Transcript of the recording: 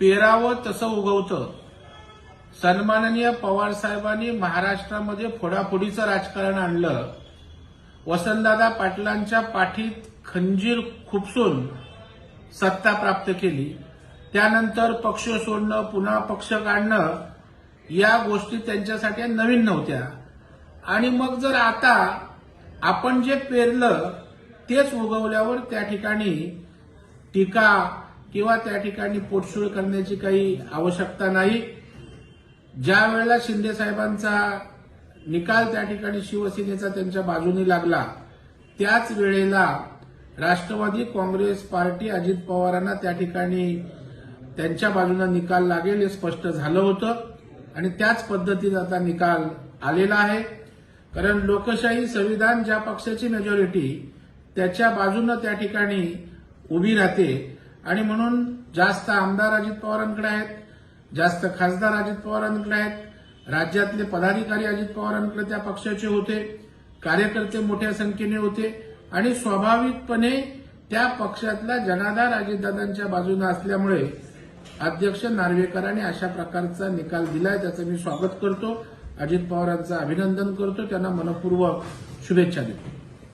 पेरावं तसं उगवतं. सन्माननीय पवार साहेबांनी महाराष्ट्रामध्ये फोडाफोडीचं राजकारण आणलं. वसंतदादा पाटलांच्या पाठीत खंजीर खुपसून सत्ता प्राप्त केली. त्यानंतर पक्ष सोडणं पुन्हा पक्ष काढणं या गोष्टी त्यांच्यासाठी नवीन नव्हत्या. आणि मग जर आता आपण जे पेरलं तेच उगवल्यावर त्या ठिकाणी टीका किंवा त्या ठिकाणी पोटशूळ करण्याची काही आवश्यकता नाही. ज्या वेळेला शिंदे साहेबांचा निकाल त्या ठिकाणी शिवसेनेचा त्यांच्या बाजूने लागला त्याच वेळेला राष्ट्रवादी काँग्रेस पार्टी अजित पवारांना त्या ठिकाणी त्यांच्या बाजूने निकाल लागेल हे स्पष्ट झालं होतं आणि त्याच पद्धतीचा आता निकाल आलेला आहे. कारण लोकशाही संविधान ज्या पक्षाची मेजॉरिटी त्याच्या बाजूनं त्या ठिकाणी उभी राहते आणि म्हणून जास्त आमदार अजित पवारांकडे आहेत जास्त खासदार अजित पवारांकडे आहेत राज्यातले पदाधिकारी अजित पवारांकडे त्या पक्षाचे होते कार्यकर्ते मोठ्या संख्येने होते आणि स्वाभाविकपणे त्या पक्षातला जनाधार अजितदादांच्या बाजूने असल्यामुळे अध्यक्ष नार्वेकरांनी अशा प्रकारचा निकाल दिलाय त्याचं मी स्वागत करतो. अजित पवारांचं अभिनंदन करतो. त्यांना मनपूर्वक शुभेच्छा देतो.